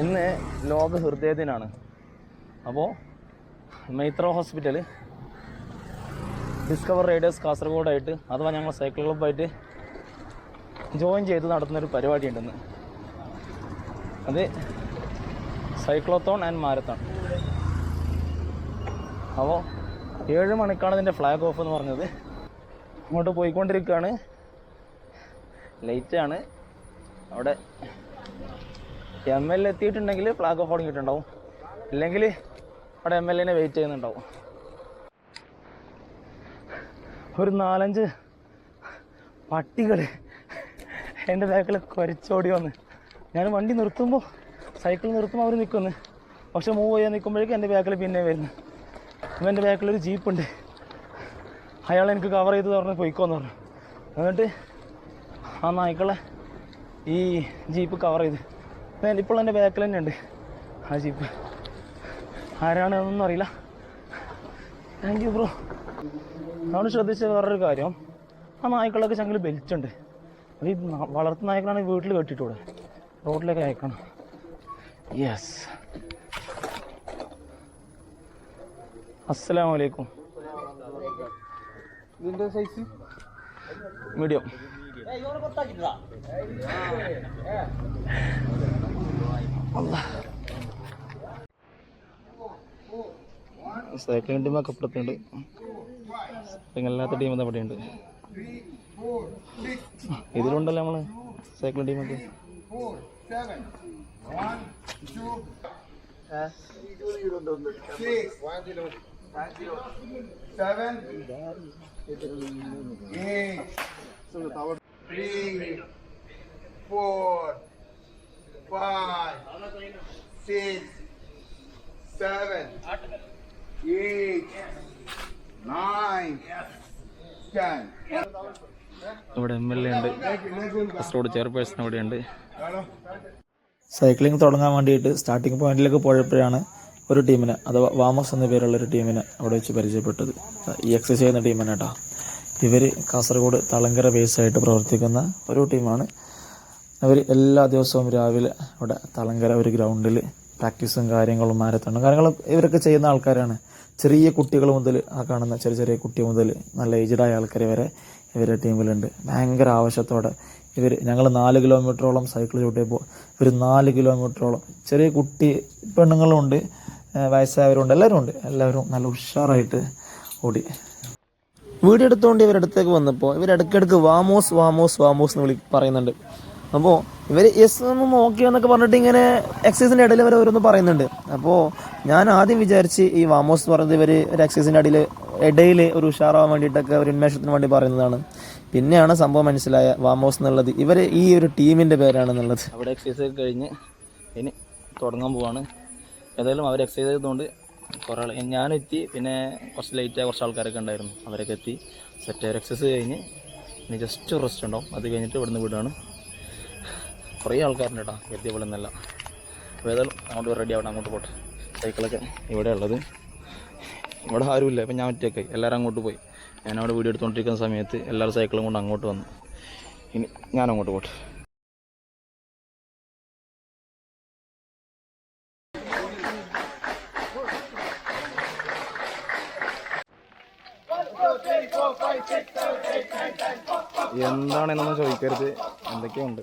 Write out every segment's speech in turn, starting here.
ഇന്ന് ലോക ഹൃദയ ദിനാണ്. അപ്പോൾ മൈത്ര ഹോസ്പിറ്റൽ ഡിസ്കവർ റൈഡേഴ്സ് കാസർഗോഡായിട്ട് അഥവാ ഞങ്ങൾ സൈക്കിൾ ക്ലബ്ബായിട്ട് ജോയിൻ ചെയ്ത് നടത്തുന്നൊരു പരിപാടി ഉണ്ടെന്ന് അത് സൈക്ലോത്തോൺ ആൻഡ് മാരത്തോൺ. അപ്പോൾ ഏഴ് മണിക്കാണ് ഇതിന്റെ ഫ്ലാഗ് ഓഫ് എന്ന് പറഞ്ഞത്. ഇങ്ങോട്ട് പോയിക്കൊണ്ടിരിക്കുകയാണ്. ലേറ്റാണ് അവിടെ എം എൽ എത്തിയിട്ടുണ്ടെങ്കിൽ ഫ്ലാഗ് ഓഫ് തുടങ്ങിയിട്ടുണ്ടാവും ഇല്ലെങ്കിൽ അവിടെ എം എൽ എനെ വെയിറ്റ് ചെയ്യുന്നുണ്ടാവും. ഒരു നാലഞ്ച് പട്ടികൾ എന്റെ ബാക്കിൽ കുരച്ചോടി വന്ന്. ഞാൻ വണ്ടി നിർത്തുമ്പോൾ സൈക്കിൾ നിർത്തുമ്പോൾ അവർ നിൽക്കുന്നു പക്ഷെ മൂവ് ചെയ്യാൻ നിൽക്കുമ്പോഴേക്കും എന്റെ ബാക്കിൽ പിന്നെ വരുന്നു. അപ്പം എന്റെ ബാക്കിലൊരു ജീപ്പുണ്ട് അയാൾ എനിക്ക് കവർ ചെയ്ത് പറഞ്ഞ് പോയിക്കോന്ന് പറഞ്ഞു. എന്നിട്ട് ആ നായ്ക്കളെ ഈ ജീപ്പ് കവർ ചെയ്ത്. ഇപ്പോൾ എന്റെ ബാക്കിൽ തന്നെ ഉണ്ട്. ആ ജീപ്പ് ആരാണ് അതൊന്നും അറിയില്ല. താങ്ക് യു ബ്രോ നമ്മൾ ശ്രദ്ധിച്ച വേറൊരു കാര്യം. ആ നായ്ക്കളൊക്കെ ചങ്കിൽ ബെൽറ്റുണ്ട്. അത് ഈ വളർത്തു നായ്ക്കളാണ് വീട്ടിൽ കെട്ടിട്ടൂടെ റോഡിലേക്ക് അയക്കണം. യെസ് അസ്സലാ വലൈക്കും ഇതിന്റെ സൈസ് മീഡിയം സൈക്ലിംഗ് ടീമൊക്കെ ഒക്കെ ഇപ്പുറത്തുണ്ട് അല്ലാത്ത ടീം അവിടെ ഉണ്ട് ഇതിലുണ്ടല്ലോ നമ്മൾ സൈക്ലിംഗ് ടീമൊക്കെ three, four, five, six, seven, eight, nine, ten. ഇവിടെ എം എൽ എ ഉണ്ട്. കാസർഗോഡ് ചെയർപേഴ്സൺ ഇവിടെ ഉണ്ട്. സൈക്ലിംഗ് തുടങ്ങാൻ വേണ്ടിയിട്ട് സ്റ്റാർട്ടിംഗ് പോയിന്റിലേക്ക് പോയപ്പോഴാണ് ഒരു ടീമിനെ അഥവാ വാമസ് എന്ന പേരുള്ള ഒരു ടീമിനെ അവിടെ വെച്ച് പരിചയപ്പെട്ടത്. ഈ എക്സസൈസ് ചെയ്യുന്ന ടീമാണ് കേട്ടോ ഇവർ കാസർഗോഡ് തളങ്കര ബേസായിട്ട് പ്രവർത്തിക്കുന്ന ഒരു ടീമാണ്. അവർ എല്ലാ ദിവസവും രാവിലെ അവിടെ തളങ്കര ഒരു ഗ്രൗണ്ടിൽ പ്രാക്ടീസും കാര്യങ്ങളും മാരത്തോണും കാര്യങ്ങളും ഇവരൊക്കെ ചെയ്യുന്ന ആൾക്കാരാണ്. ചെറിയ കുട്ടികൾ മുതൽ ആ കാണുന്ന ചെറിയ ചെറിയ കുട്ടി മുതൽ നല്ല ഏജ്ഡായ ആൾക്കാർ വരെ ഇവരുടെ ടീമിലുണ്ട്. ഭയങ്കര ആവശ്യത്തോടെ ഇവർ ഞങ്ങൾ നാല് കിലോമീറ്ററോളം സൈക്കിൾ ചവിട്ടിയപ്പോൾ ഇവർ നാല് കിലോമീറ്ററോളം ചെറിയ കുട്ടി പെണ്ണുങ്ങളുണ്ട് വയസ്സായവരുണ്ട് എല്ലാവരും ഉണ്ട്. എല്ലാവരും നല്ല ഉഷാറായിട്ട് ഓടി. വീടെടുത്തുകൊണ്ട് ഇവരടുത്തേക്ക് വന്നപ്പോൾ ഇവർ വാമോസ് വാമോസ് വാമോസ് എന്ന് വിളി പറയുന്നുണ്ട്. അപ്പോൾ ഇവർ ഒന്ന് നോക്കിയോ എന്നൊക്കെ പറഞ്ഞിട്ട് ഇങ്ങനെ എക്സസൈസിന്റെ ഇടയിൽ ഇവർ ഓരോന്ന് പറയുന്നുണ്ട്. അപ്പോൾ ഞാൻ ആദ്യം വിചാരിച്ച് ഈ വാമോസ് പറയുന്നത് ഇവർ ഒരു എക്സസൈസിന്റെ ഇടയിൽ ഇടയിൽ ഒരു ഉഷാറാവാൻ വേണ്ടിയിട്ടൊക്കെ ഒരു ഉന്മേഷത്തിന് വേണ്ടി പറയുന്നതാണ്. പിന്നെയാണ് സംഭവം മനസ്സിലായ വാമോസ് എന്നുള്ളത്. ഇവർ ഈ ഒരു ടീമിന്റെ പേരാണെന്നുള്ളത് അവിടെ എക്സസൈസ് കഴിഞ്ഞ് ഇനി തുടങ്ങാൻ പോവാണ്. ഏതായാലും അവർ എക്സസൈസ് ചെയ്തുകൊണ്ട് കുറേ ഞാനെത്തി പിന്നെ കുറച്ച് ലേറ്റായ കുറച്ച് ആൾക്കാരൊക്കെ ഉണ്ടായിരുന്നു. അവരൊക്കെ എത്തി. സെറ്റ് എക്സസ് കഴിഞ്ഞ് ഇനി ജസ്റ്റ് റെസ്റ്റ് ഉണ്ടാവും. അത് കഴിഞ്ഞിട്ട് ഇവിടുന്ന് വിടുകയാണ്. കുറേ ആൾക്കാരുണ്ട് കേട്ടോ എത്തിയ പോലെ നല്ല അപ്പോൾ ഏതായാലും അങ്ങോട്ട് റെഡി ആവണം. അങ്ങോട്ട് പോട്ടെ. സൈക്കിളൊക്കെ ഇവിടെ ഉള്ളത്. ഇവിടെ ആരുമില്ല. ഇപ്പം ഞാൻ ഒറ്റയ്ക്കായി എല്ലാവരും അങ്ങോട്ട് പോയി. ഞാൻ ഞാനവിടെ വീഡിയോ എടുത്തുകൊണ്ടിരിക്കുന്ന സമയത്ത് എല്ലാവരും സൈക്കിളും കൊണ്ട് അങ്ങോട്ട് വന്നു. ഇനി ഞാൻ അങ്ങോട്ട് പോട്ടെ. എന്താണെന്നൊന്നും ചോദിക്കരുത്. എന്തൊക്കെയുണ്ട്?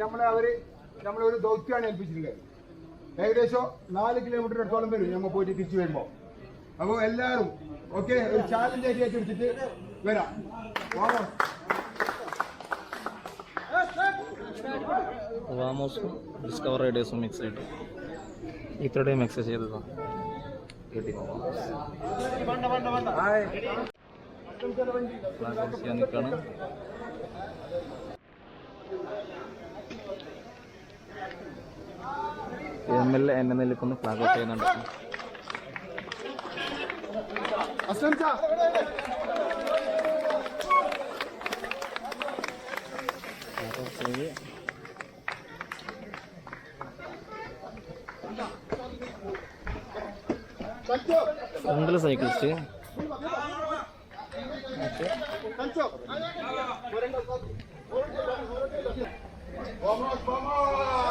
നമ്മളെ അവർ നമ്മളെ ഒരു ദൗത്യമാണ് ഏൽപ്പിച്ചിട്ടുള്ളത്. ഏകദേശം നാല് കിലോമീറ്റർ അടുത്തോളം വരും ഞങ്ങൾ പോയിട്ട് തിരിച്ചു വരുമ്പോ. അപ്പൊ എല്ലാരും ഓക്കെ ഒരു ചാലഞ്ച് ആയിട്ട് ഏറ്റെടുത്തിട്ട് വരാം. വാമോ. വാമോസും ഡിസ്കവർ റൈഡേഴ്സും മിക്സ് ആയിട്ട്. ഇത്രയുടെയും എക്സസൈസ് ചെയ്തതാണ് ചെയ്യാൻ നിൽക്കുകയാണ് എം എൽ എ എന്നെ നിൽക്കുന്ന ഫ്ലാഗ് ഔട്ട് ചെയ്യുന്നുണ്ട്. ഫ്രണ്ടിൽ സൈക്കിളിസ്റ്റ് कंचो Pomôž, pomôž!